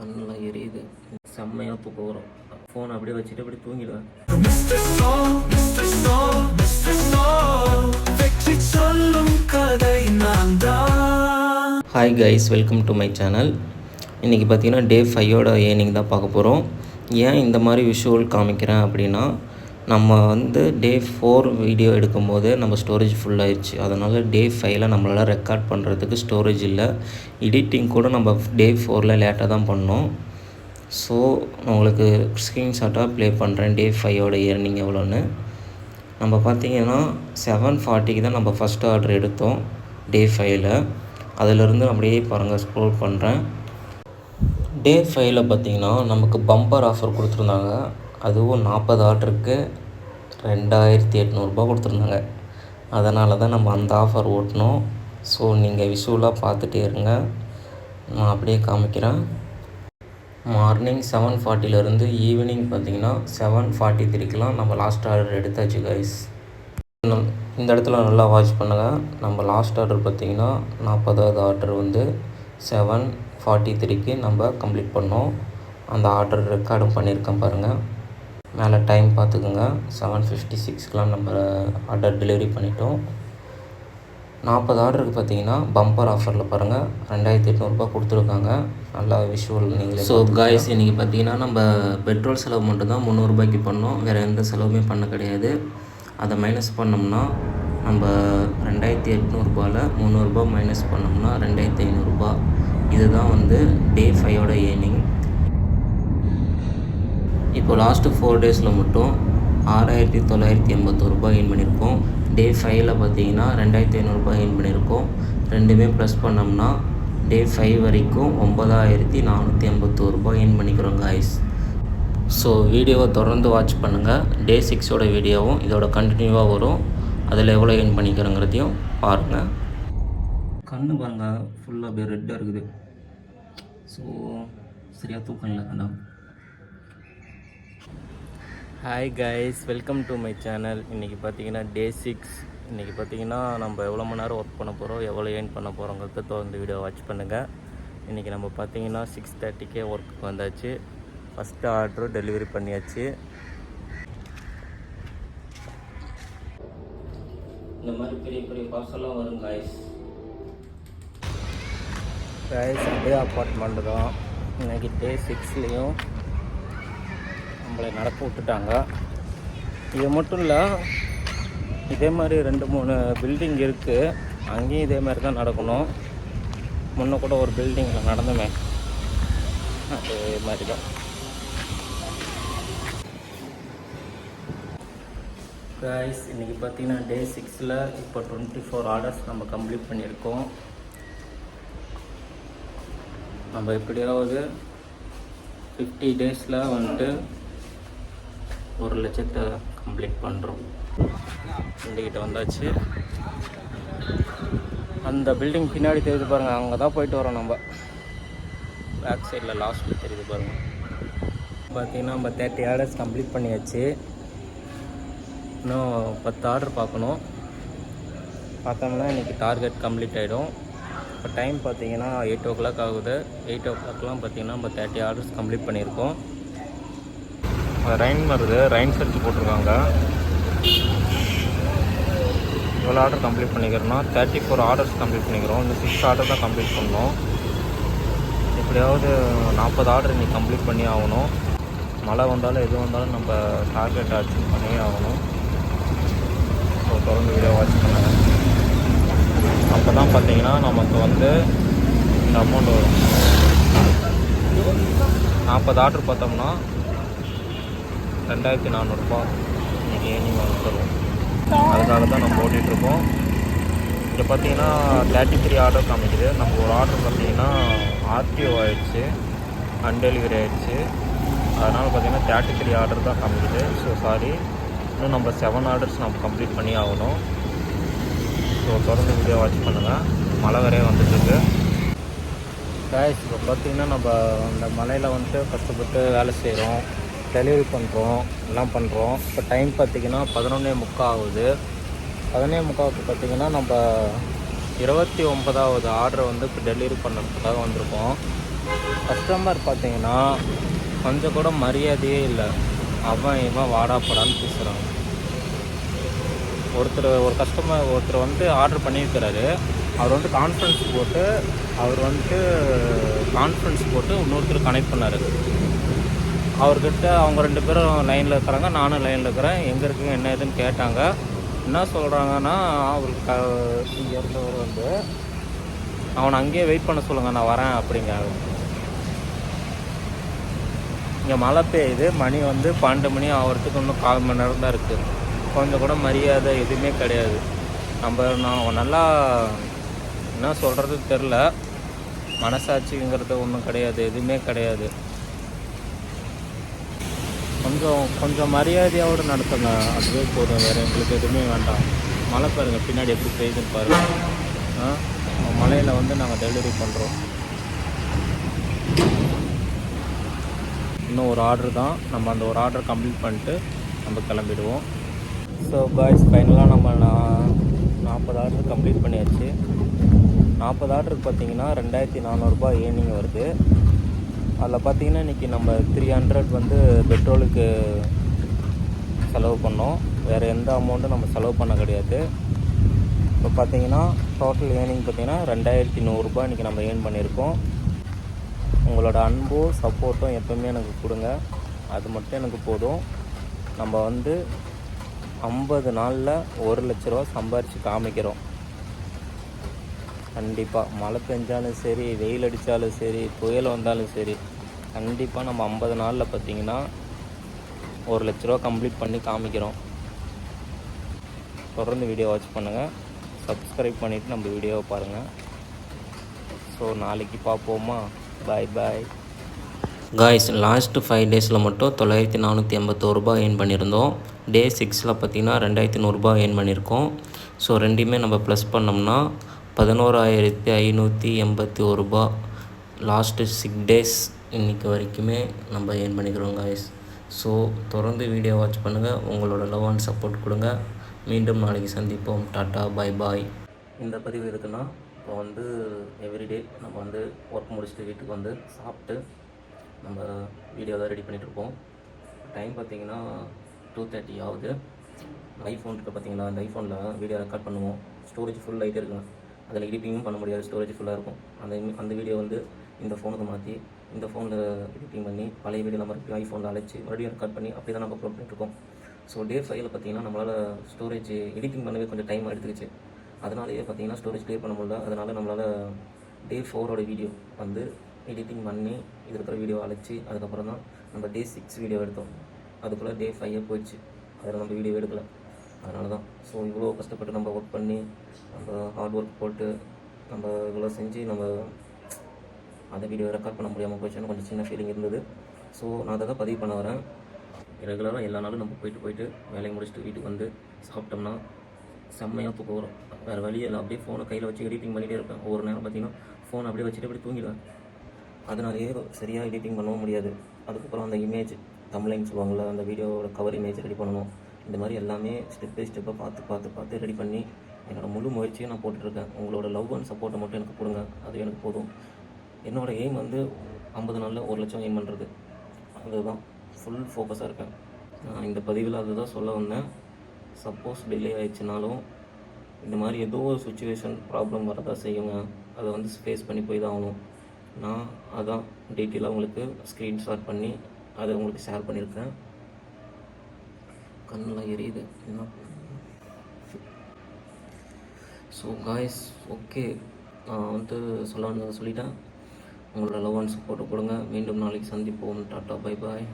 கண்ணெல்லாம் எரியுது. செம்மையாக போக வரும் ஃபோன் அப்படியே வச்சுட்டு அப்படியே தூங்கிடுவேன் hi guys welcome to my channel இன்றைக்கி பார்த்தீங்கன்னா டே ஃபைவோட ஏர்னிங் தான் பார்க்க போகிறோம் ஏன் இந்த மாதிரி விஷுவல் காமிக்கிறேன் அப்படின்னா நம்ம வந்து டே ஃபோர் வீடியோ எடுக்கும்போது நம்ம ஸ்டோரேஜ் ஃபுல்லாகிடுச்சு அதனால் டே ஃபைவ்ல நம்மளால் ரெக்கார்ட் பண்ணுறதுக்கு ஸ்டோரேஜ் இல்லை. எடிட்டிங் கூட நம்ம டே ஃபோரில் லேட்டாக தான் பண்ணோம். ஸோ உங்களுக்கு ஸ்க்ரீன்ஷாட்டாக ப்ளே பண்ணுறேன் டே ஃபைவோட இயர்னிங் எவ்வளோன்னு. நம்ம பார்த்தீங்கன்னா செவன் ஃபார்ட்டிக்கு தான் நம்ம ஃபஸ்ட் ஆர்டர் எடுத்தோம் டே ஃபைவ்ல அதிலிருந்து அப்படியே பாருங்கள் ஸ்க்ரோல் பண்ணுறேன் டே ஃபைவ்ல பார்த்தீங்கன்னா நமக்கு பம்பர் ஆஃபர் கொடுத்துருந்தாங்க. அதுவும் நாற்பது ஆர்டருக்கு ரெண்டாயிரத்தி எட்நூறுபா கொடுத்துருந்தாங்க. அதனால தான் நம்ம அந்த ஆஃபர் ஓட்டினோம். ஸோ நீங்கள் விஷுவலாக பார்த்துட்டே இருங்க. நான் அப்படியே காமிக்கிறேன். மார்னிங் செவன் ஃபார்ட்டிலேருந்து ஈவினிங் பார்த்தீங்கன்னா செவன் ஃபார்ட்டி த்ரீக்கெலாம் நம்ம லாஸ்ட் ஆர்டர் எடுத்தாச்சு கைஸ் இந்த இடத்துல நல்லா வாட்ச் பண்ணுங்கள் நம்ம லாஸ்ட் ஆர்டர் பார்த்தீங்கன்னா நாற்பதாவது ஆர்டர் வந்து செவன் ஃபார்ட்டி த்ரீக்கு நம்ம கம்ப்ளீட் பண்ணோம். அந்த ஆர்டர் ரெக்கார்டும் பண்ணியிருக்கேன் பாருங்கள் மேலே டைம் பார்த்துக்குங்க. செவன் ஃபிஃப்டி சிக்ஸ்க்கெலாம் நம்ம ஆர்டர் டெலிவரி பண்ணிட்டோம். நாற்பது ஆர்டருக்கு பார்த்தீங்கன்னா பம்பர் ஆஃபரில் பாருங்கள் ரெண்டாயிரத்தி எட்நூறுபா கொடுத்துருக்காங்க. நல்லா விஷுவல் நீங்களே ஸோ காய்ஸ் இன்றைக்கி பார்த்தீங்கன்னா நம்ம பெட்ரோல் செலவு மட்டும் தான் முந்நூறுபாய்க்கு பண்ணோம். வேறு எந்த செலவுமே பண்ண கிடையாது. அதை மைனஸ் பண்ணோம்னா நம்ம ரெண்டாயிரத்தி எட்நூறுபாவில் முந்நூறுரூபா மைனஸ் பண்ணோம்னா ரெண்டாயிரத்தி ஐநூறுரூபா இதுதான் வந்து டே ஃபைவோட ஏர்னிங் இப்போ லாஸ்ட்டு ஃபோர் டேஸில் மட்டும் ஆறாயிரத்தி தொள்ளாயிரத்தி எண்பத்தோரு ரூபாய் ஏர்ன் பண்ணியிருக்கோம். டே ஃபைவ்ல பார்த்தீங்கன்னா ரெண்டாயிரத்தி ஐநூறுரூபா ஏர்ன் பண்ணியிருக்கோம். ரெண்டுமே ப்ளஸ் பண்ணோம்னா டே ஃபைவ் வரைக்கும் ஒம்பதாயிரத்தி நானூற்றி எண்பத்தோரு ரூபாய் ஏர்ன் பண்ணிக்கிறோம் காய்ஸ் ஸோ வீடியோவை தொடர்ந்து வாட்ச் பண்ணுங்கள் டே சிக்ஸோட வீடியோவும் இதோட கண்டினியூவாக வரும். அதில் எவ்வளோ ஏர்ன் பண்ணிக்கிறோங்கிறதையும் பாருங்கள் கண்ணு பாருங்கள் ஃபுல்லாக அப்படியே ரெட்டாக இருக்குது. ஸோ சரியாக தூக்கம் இல்லை கண்ணா. Hi guys welcome to my channel இன்றைக்கி பார்த்தீங்கன்னா டே சிக்ஸ் இன்றைக்கி பார்த்தீங்கன்னா நம்ம எவ்வளோ மணி நேரம் ஒர்க் பண்ண போகிறோம் எவ்வளோ ஏர்ன் பண்ண போகிறோங்கிறத தொடர்ந்து வீடியோ வாட்ச் பண்ணுங்கள் இன்றைக்கி நம்ம பார்த்தீங்கன்னா சிக்ஸ் தேர்ட்டிக்கே ஒர்க்குக்கு வந்தாச்சு. ஃபஸ்ட்டு ஆர்டர் டெலிவரி பண்ணியாச்சு. இந்த மாதிரி பெரிய பெரிய பார்சல்லாம் வரும் காய்ஸ் காய்ஸ் அப்படியே அப்பார்ட்மெண்ட்டு தான். இன்றைக்கி டே சிக்ஸ்லேயும் நம்மளை நடக்க விட்டுட்டாங்க. இது மட்டும் இல்லை இதே மாதிரி ரெண்டு மூணு பில்டிங் இருக்குது அங்கேயும் இதே மாதிரி தான் நடக்கணும். முன்ன கூட ஒரு பில்டிங்கில் நடந்துமே. அதே மாதிரி தான். கைஸ் இன்றைக்கி பார்த்தீங்கன்னா டே சிக்ஸில் இப்போ டுவெண்ட்டி ஃபோர் ஆர்டர்ஸ் நம்ம கம்ப்ளீட் பண்ணியிருக்கோம். நம்ம எப்படியாவது ஃபிஃப்டி டேஸில் வந்துட்டு ஒரு லட்சத்தை கம்ப்ளீட் பண்ணுறோம் வண்டிக்கிட்ட வந்தாச்சு. அந்த பில்டிங் பின்னாடி தெரியுது பாருங்கள் அங்கே தான் போயிட்டு வரோம் நம்ம. பேக் சைடில் லாஸ்ட்டில் தெரியுது பாருங்கள் பார்த்தீங்கன்னா நம்ம தேர்ட்டி ஆர்டர்ஸ் கம்ப்ளீட் பண்ணியாச்சு. இன்னும் பத்து ஆர்டர் பார்க்கணும். பார்த்தோம்னா இன்றைக்கி டார்கெட் கம்ப்ளீட் ஆகிடும் இப்போ டைம் பார்த்தீங்கன்னா எயிட் ஓ கிளாக் ஆகுது. எயிட் ஓ கிளாக்லாம் பார்த்தீங்கன்னா நம்ம தேர்ட்டி ஆர்டர்ஸ் கம்ப்ளீட் பண்ணியிருக்கோம். ரைன் வருது. ரைன் சர்ச் போட்டிருக்காங்க. இவ்வளோ ஆர்டர் கம்ப்ளீட் பண்ணிக்கிறோம்னா தேர்ட்டி ஃபோர் ஆர்டர்ஸ் கம்ப்ளீட் பண்ணிக்கிறோம். இந்த சிக்ஸ் ஆர்டர் தான் கம்ப்ளீட் பண்ணோம். எப்படியாவது நாற்பது ஆர்டர் இன்றைக்கி கம்ப்ளீட் பண்ணி ஆகணும். மழை வந்தாலும் எது வந்தாலும் நம்ம டார்கெட் அச்சீவ் பண்ணியே ஆகணும். ஸோ தொடர்ந்து வீடியோ வாட்ச் பண்ணுங்கள் அப்போ தான் பார்த்தீங்கன்னா நமக்கு வந்து இந்த அமௌண்ட் வரும். நாற்பது ஆர்டர் பார்த்தோம்னா ரெண்டாயிரத்தி நானூறுரூபா இன்றைக்கி ஈவினிங் வந்து தருவோம் அதுக்காக தான் நம்ம ஓட்டிகிட்ருக்கோம் இங்கே பார்த்தீங்கன்னா தேர்ட்டி த்ரீ ஆர்டர் காமிக்குது. நம்ம ஒரு ஆர்டர் பார்த்தீங்கன்னா ஆர்டிஓ ஆகிடுச்சு அன்டெலிவரி ஆகிடுச்சு அதனால் பார்த்தீங்கன்னா தேர்ட்டி த்ரீ ஆர்டர் தான் காமிக்குது. ஸோ சாரி இன்னும் நம்ம செவன் ஆர்டர்ஸ் நம்ம கம்ப்ளீட் பண்ணி ஆகணும். ஸோ தொடர்ந்து வீடியோ வாட்ச் பண்ணுங்கள் மழை வரைய வந்துட்டுருக்கு. காய்ஸ் இப்போ பார்த்தீங்கன்னா நம்ம அந்த மலையில் வந்துட்டு கஷ்டப்பட்டு வேலை செய்கிறோம் டெலிவரி பண்ணுறோம் எல்லாம் பண்ணுறோம் இப்போ டைம் பார்த்திங்கன்னா பதினொன்னே முக்கால் ஆகுது பதினே முக்காவுக்கு பார்த்திங்கன்னா நம்ம இருபத்தி ஒன்பதாவது ஆர்டரை வந்து இப்போ டெலிவரி பண்ணுறதுக்காக வந்திருக்கோம். கஸ்டமர் பார்த்திங்கன்னா கொஞ்சம் கூட மரியாதையே இல்லை. அவன் இவன் வாடா போடான்னு பேசுகிறான் ஒருத்தர் ஒரு கஸ்டமர் ஒருத்தர் வந்து ஆர்டர் பண்ணியிருக்கிறாரு. அவர் வந்து கான்ஃபரன்ஸ் போட்டு அவர் வந்துட்டு கான்ஃபரன்ஸ் போட்டு இன்னொருத்தர் கனெக்ட் பண்ணார். அவர்கிட்ட அவங்க ரெண்டு பேரும் லைனில் இருக்கிறாங்க. நானும் லைனில் இருக்கிறேன். எங்கே இருக்குங்க என்ன ஏதுன்னு கேட்டாங்க. என்ன சொல்கிறாங்கன்னா அவருக்கு இங்கே இருந்தவர் வந்து அவனை அங்கேயே வெயிட் பண்ண சொல்லுங்கள் நான் வரேன் அப்படிங்க இங்கே மழை பெய்யுது. மணி வந்து பன்னெண்டு மணி ஆகிறதுக்கு இன்னும் கால் மணி நேரம் தான் இருக்குது கொஞ்சம் கூட மரியாதை எதுவுமே கிடையாது. நம்ம நான் நல்லா என்ன சொல்கிறது தெரில மனசாட்சிங்கிறது ஒன்றும் கிடையாது. எதுவுமே கிடையாது. கொஞ்சம் கொஞ்சம் மரியாதையோடு நடத்துங்க. அதுவே போதும். வேறு எங்களுக்கு எதுவுமே வேண்டாம். மழை பாருங்கள் பின்னாடி எப்படி பெய்யுதுன்னு பாருங்கள் ஆ? மழையில் வந்து நாங்கள் டெலிவரி பண்ணுறோம் இன்னும் ஒரு ஆர்டர் தான். நம்ம அந்த ஒரு ஆர்டர் கம்ப்ளீட் பண்ணிட்டு நம்ம கிளம்பிடுவோம். ஸோ பாய்ஸ் ஃபைனலாக நம்ம நாற்பது ஆர்டர் கம்ப்ளீட் பண்ணியாச்சு. நாற்பது ஆர்டருக்கு பார்த்தீங்கன்னா ரெண்டாயிரத்தி நானூறுரூபா ஏர்னிங் வருது. அதில் பார்த்தீங்கன்னா இன்றைக்கி நம்ம த்ரீ ஹண்ட்ரட் வந்து பெட்ரோலுக்கு செலவு பண்ணோம். வேறு எந்த அமௌண்ட்டும் நம்ம செலவு பண்ண கிடையாது. இப்போ பார்த்தீங்கன்னா டோட்டல் ஏர்னிங் பார்த்தீங்கன்னா ரெண்டாயிரத்தி நூறுரூபா இன்றைக்கி நம்ம ஏர்ன் பண்ணியிருக்கோம். உங்களோட அன்பும் சப்போர்ட்டும் எப்பவுமே எனக்கு கொடுங்க. அது மட்டும் எனக்கு போதும். நம்ம வந்து ஐம்பது நாளில் ஒரு லட்ச ரூபா சம்பாரித்து காமிக்கிறோம். கண்டிப்பாக மழை பெஞ்சாலும் சரி வெயில் அடித்தாலும் சரி புயல் வந்தாலும் சரி கண்டிப்பாக நம்ம ஐம்பது நாளில் பார்த்தீங்கன்னா ஒரு லட்ச ரூபா கம்ப்ளீட் பண்ணி காமிக்கிறோம். தொடர்ந்து வீடியோ வாட்ச் பண்ணுங்கள் சப்ஸ்கிரைப் பண்ணிவிட்டு நம்ம வீடியோவை பாருங்கள் ஸோ நாளைக்கு பார்ப்போமா bye bye guys last five டேஸில் மட்டும் தொள்ளாயிரத்தி நானூற்றி எண்பத்தோரு ரூபாய் ஏர்ன் பண்ணியிருந்தோம். டே சிக்ஸில் பார்த்தீங்கன்னா ரெண்டாயிரத்தி நூறுரூபா ஏர்ன் பண்ணியிருக்கோம். ஸோ ரெண்டையுமே நம்ம ப்ளஸ் பண்ணோம்னா பதினோராயிரத்தி ஐநூற்றி எண்பத்தி ஒரு ரூபா. லாஸ்ட்டு சிக்ஸ் டேஸ் இன்றைக்கி வரைக்குமே நம்ம ஏர்ன் பண்ணிக்கிறோம் காய்ஸ் ஸோ தொடர்ந்து வீடியோ வாட்ச் பண்ணுங்கள் உங்களோட லவ் அண்ட் சப்போர்ட் கொடுங்க. மீண்டும் நாளைக்கு சந்திப்போம். டாட்டா பாய் பாய் இந்த பதிவு இருக்குன்னா இப்போ வந்து எவ்ரிடே நம்ம வந்து ஒர்க் முடிச்சுட்டு வீட்டுக்கு வந்து சாப்பிட்டு நம்ம வீடியோ தான் ரெடி பண்ணிகிட்ருப்போம் டைம் பார்த்தீங்கன்னா டூ தேர்ட்டி ஆகுது. ஐஃபோன் இருக்குது பார்த்தீங்களா அந்த ஐஃபோனில் வீடியோ ரெக்கார்ட் பண்ணுவோம். ஸ்டோரேஜ் ஃபுல் ஆகிட்டே இருக்குங்க அதில் எடிட்டிங்கும் பண்ண முடியாது ஸ்டோரேஜ் ஃபுல்லாக இருக்கும். அந்த அந்த வீடியோ வந்து இந்த ஃபோனுக்கு மாற்றி இந்த ஃபோனில் எடிட்டிங் பண்ணி பழைய வீடியோ மறுபடியும் ஐஃபோனில் அழைச்சி மறுபடியும் ரெக்கார்ட் பண்ணி அப்படி தான் நம்ம அப்லோட் பண்ணிட்டுருக்கோம் ஸோ டே ஃபைவ்ல பார்த்தீங்கன்னா நம்மளால் ஸ்டோரேஜ் எடிட்டிங் பண்ணவே கொஞ்சம் டைம் எடுத்துக்கிச்சு. அதனாலேயே பார்த்தீங்கன்னா ஸ்டோரேஜ் க்ளியர் பண்ண முடியல. அதனால் நம்மளால் டே ஃபோரோட வீடியோ வந்து எடிட்டிங் பண்ணி இது இருக்கிற வீடியோ அழைச்சி அதுக்கப்புறம் தான் நம்ம டே சிக்ஸ் வீடியோ எடுத்தோம். அதுக்குள்ளே டே ஃபைவே போயிடுச்சு. அதில் நம்ம வீடியோ எடுக்கல. அதனால தான் ஸோ இவ்வளோ கஷ்டப்பட்டு நம்ம ஒர்க் பண்ணி நம்ம ஹார்ட் ஒர்க் போட்டு நம்ம இவ்வளோ செஞ்சு நம்ம அந்த வீடியோ ரெக்கார்ட் பண்ண முடியாமல் போச்சுன்னு கொஞ்சம் சின்ன ஃபீலிங் இருந்தது. ஸோ நான் அதை தான் பதிவு பண்ண வரேன். ரெகுலராக எல்லா நாளும் நம்ம போயிட்டு போயிட்டு வேலையை முடிச்சுட்டு வீட்டுக்கு வந்து சாப்பிட்டோம்னா செம்மையாக தூக்கம் வரும். வேறு வழியே இல்லை. அப்படியே ஃபோனை கையில் வச்சு எடிட்டிங் பண்ணிகிட்டே இருப்பேன். ஒவ்வொரு நேரம் பார்த்தீங்கன்னா ஃபோன் அப்படியே வச்சுட்டு அப்படி தூங்கிடுவேன். அதனாலேயே சரியாக எடிட்டிங் பண்ணவும் முடியாது. அதுக்கப்புறம் அந்த இமேஜ் தமிழ்னு சொல்லுவாங்கள்ல அந்த வீடியோவோட கவர் இமேஜ் ரெடி பண்ணணும். இந்த மாதிரி எல்லாமே ஸ்டெப் பை ஸ்டெப்பாக பார்த்து பார்த்து பார்த்து ரெடி பண்ணி என்னோடய முழு முயற்சியை நான் போட்டுட்ருக்கேன். உங்களோட லவ் அண்ட் சப்போர்ட்டை மட்டும் எனக்கு கொடுங்க. அது எனக்கு போதும். என்னோடய எய்ம் வந்து ஐம்பது நாளில் ஒரு லட்சம் எய்ம் பண்ணுறது அதுதான். ஃபுல் ஃபோக்கஸாக இருக்கேன். நான் இந்த பதிவில் அதுதான் சொல்ல வந்தேன். சப்போஸ் டிலே ஆயிடுச்சுனாலும் இந்த மாதிரி ஏதோ ஒரு சுச்சுவேஷன் ப்ராப்ளம் வரதா செய்யுங்க. அதை வந்து ஃபேஸ் பண்ணி போய் தான் ஆகணும். நான் அதான் டீட்டெயிலாக உங்களுக்கு ஸ்க்ரீன்ஷாட் பண்ணி அதை உங்களுக்கு ஷேர் பண்ணியிருக்கேன். கண்ணெலாம் எரியுது. என்ன? ஸோ காய்ஸ் ஓகே நான் வந்து சொல்லான்னு சொல்லிட்டேன். உங்களோட லவ் அண்ட் சப்போர்ட்டை கொடுங்க. மீண்டும் நாளைக்கு சந்திப்போம். Tata bye bye